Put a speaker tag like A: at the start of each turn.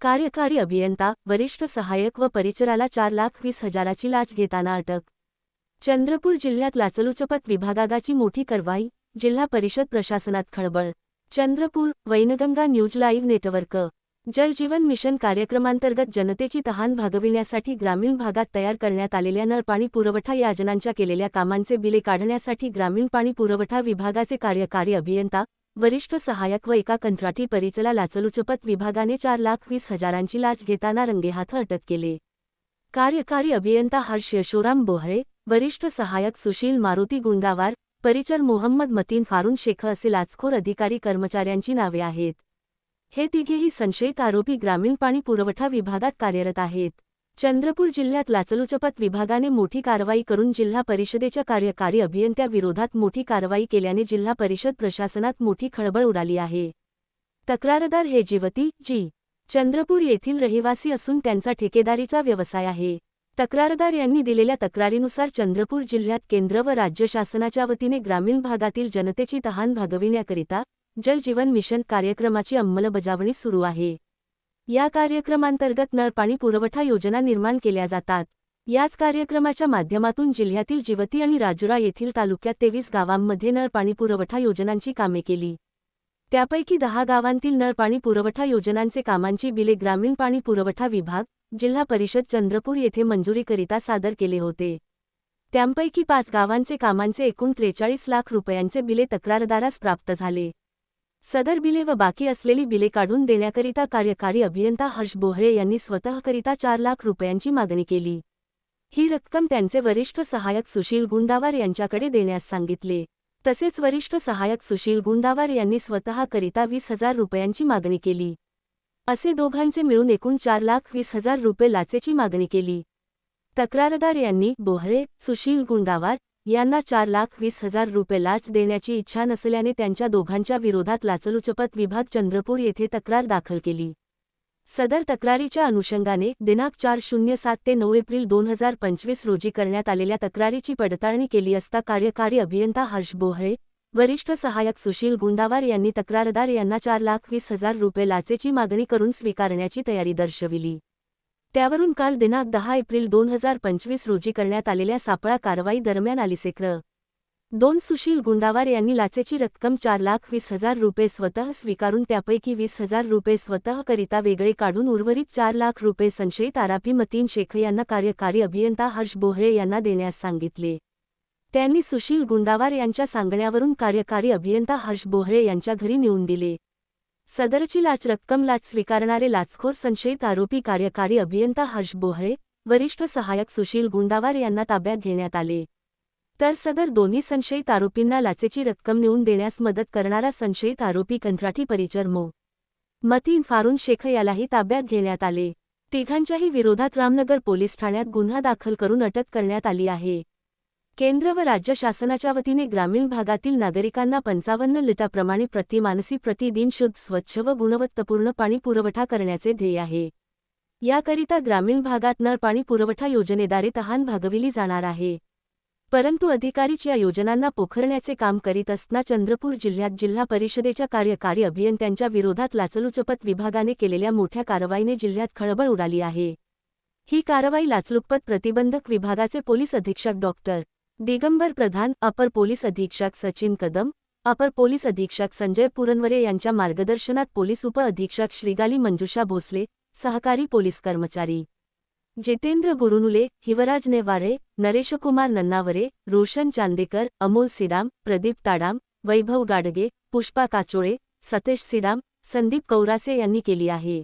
A: कार्यकारी अभियंता वरिष्ठ सहाय्यक व परिचराला चार लाख वीस हजाराची लाच घेताना अटक. चंद्रपूर जिल्ह्यात लाचलुचपत विभागाची मोठी कारवाई जिल्हा परिषद प्रशासनात खळबळ. Chandrapur Wainganga news live network. Jaljeevan mission कार्यक्रमांतर्गत जनतेची तहान भागविण्यासाठी ग्रामीण भागात तयार करण्यात आलेल्या नळ पाणी पुरवठा योजनांच्या केलेल्या कामांचे बिले काढण्यासाठी ग्रामीण पाणी पुरवठा विभागाचे कार्यकारी अभियंता वरिष्ठ सहाय्यक व एका कंत्राटी परिचला लाचलुचपत विभागाने चार लाख वीस हजारांची लाच घेताना रंगेहाथ अटक केले. कार्यकारी अभियंता हर्ष यशोराम बोहळे वरिष्ठ सहाय्यक सुशील मारुती गुंडावार परिचर मोहम्मद मतीन फारून शेख असे लाचखोर अधिकारी कर्मचाऱ्यांची नावे आहेत. हे तिघेही संशयित आरोपी ग्रामीण पाणी पुरवठा विभागात कार्यरत आहेत. चंद्रपूर जिल्ह्यात लाचलुचपत विभागाने मोठी कारवाई करून जिल्हा परिषदेच्या कार्यकारी अभियंत्याविरोधात मोठी कारवाई केल्याने जिल्हा परिषद प्रशासनात मोठी खळबळ उडाली आहे. तक्रारदार हे जीवती जी. चंद्रपूर येथील रहिवासी असून त्यांचा ठेकेदारीचा व्यवसाय आहे. तक्रारदार यांनी दिलेल्या तक्रारीनुसार चंद्रपूर जिल्ह्यात केंद्र व राज्य शासनाच्या वतीने ग्रामीण भागातील जनतेची तहान भागविण्याकरिता जल जीवन मिशन कार्यक्रमाची अंमलबजावणी सुरू आहे. या कार्यक्रमांतर्गत नळपाणी पुरवठा योजना निर्माण केल्या जातात. याच कार्यक्रमाच्या माध्यमातून जिल्ह्यातील जिवती आणि राजुरा येथील तालुक्यात तेवीस गावांमध्ये नळपाणी पुरवठा योजनांची कामे केली. त्यापैकी दहा गावांतील नळपाणी पुरवठा योजनांचे कामांची बिले ग्रामीण पाणी पुरवठा विभाग जिल्हा परिषद चंद्रपूर येथे मंजुरीकरिता सादर केले होते. त्यांपैकी पाच गावांचे कामांचे एकूण त्रेचाळीस लाख रुपयांचे बिले तक्रारदारास प्राप्त झाले. सदर बिले व बाकी असलेली बिले काढून देण्याकरिता कार्यकारी अभियंता हर्ष बोहळे यांनी स्वतःकरिता चार लाख रुपयांची मागणी केली. ही रक्कम त्यांचे वरिष्ठ सहाय्यक सुशील गुंडावार यांच्याकडे देण्यास सांगितले. तसेच वरिष्ठ सहाय्यक सुशील गुंडावार यांनी स्वतःकरिता वीस हजार रुपयांची मागणी केली. असे दोघांचे मिळून एकूण चार लाख वीस हजार रुपये लाचेची मागणी केली. तक्रारदार यांनी बोहळे सुशील गुंडावार यांना चार लाख वीस हजार रुपये लाच देण्याची इच्छा नसल्याने त्यांच्या दोघांच्या विरोधात लाचलुचपत विभाग चंद्रपूर येथे तक्रार दाखल केली. सदर तक्रारीच्या अनुषंगाने दिनांक चार शून्य सात ते नऊ एप्रिल दोन हजार पंचवीस रोजी करण्यात आलेल्या तक्रारीची पडताळणी केली असता कार्यकारी अभियंता हर्ष बोहळे वरिष्ठ सहाय्यक सुशील गुंडावार यांनी तक्रारदार यांना चार लाख वीस हजार रुपये लाचेची मागणी करून स्वीकारण्याची तयारी दर्शविली. त्यावरून काल दिनांक दहा एप्रिल दोन हजार पंचवीस रोजी करण्यात आलेल्या सापळा कारवाई दरम्यान आलिसेक्र. दोन सुशील गुंडावार यांनी लाचेची रक्कम चार लाख वीस हजार रुपये स्वतः स्वीकारून त्यापैकी वीस हजार रुपये स्वतःकरिता वेगळे काढून उर्वरित चार लाख रुपये संशयित आराफी मतीन शेख यांना कार्यकारी अभियंता हर्ष बोहळे यांना देण्यास सांगितले. त्यांनी सुशील गुंडावार यांच्या सांगण्यावरून कार्यकारी अभियंता हर्ष बोहळे यांच्या घरी नेऊन दिले. सदरची लाच रक्कम लाच स्वीकारणारे लाचखोर संशयित आरोपी कार्यकारी अभियंता हर्ष बोहळे वरिष्ठ सहाय्यक सुशील गुंडावार यांना ताब्यात घेण्यात आले. तर सदर दोन्ही संशयित आरोपींना लाचेची रक्कम नेऊन देण्यास मदत करणारा संशयित आरोपी कंत्राटी परिचर मो. मतीन फारून शेख यालाही ताब्यात घेण्यात आले. तिघांच्याही विरोधात रामनगर पोलीस ठाण्यात गुन्हा दाखल करून अटक करण्यात आली आहे. केंद्र व राज्य शासनाच्या वतीने ग्रामीण भागातील नागरिकांना पंचावन्न लिटाप्रमाणे प्रतिमानसी प्रतिदिन शुद्ध स्वच्छ व गुणवत्तापूर्ण पाणी पुरवठा करण्याचे ध्येय आहे. याकरिता ग्रामीण भागात नळ पाणी पुरवठा योजनेद्वारे तहान भागविली जाणार आहे. परंतु अधिकारीच या योजनांना पोखरण्याचे काम करीत असताना चंद्रपूर जिल्ह्यात जिल्हा परिषदेच्या कार्यकारी अभियंत्यांच्या विरोधात लाचलुचपत विभागाने केलेल्या मोठ्या कारवाईने जिल्ह्यात खळबळ उडाली आहे. ही कारवाई लाचलुचपत प्रतिबंधक विभागाचे पोलीस अधीक्षक डॉक्टर दिगंबर प्रधान अपर पोलीस अधीक्षक सचिन कदम अपर पोलीस अधीक्षक संजय पुरनवरे यांच्या मार्गदर्शनात पोलीस उप अधीक्षक श्रीगाली मंजुषा भोसले सहकारी पोलीस कर्मचारी. जितेंद्र गुरुनुले हिवराज नेवारे नरेशकुमार नन्नावरे रोशन चांदेकर अमोल सिडाम प्रदीप ताडाम वैभव गाडगे पुष्पा काचोळे सतेश सिडाम संदीप कौरासे यांनी केली आहे.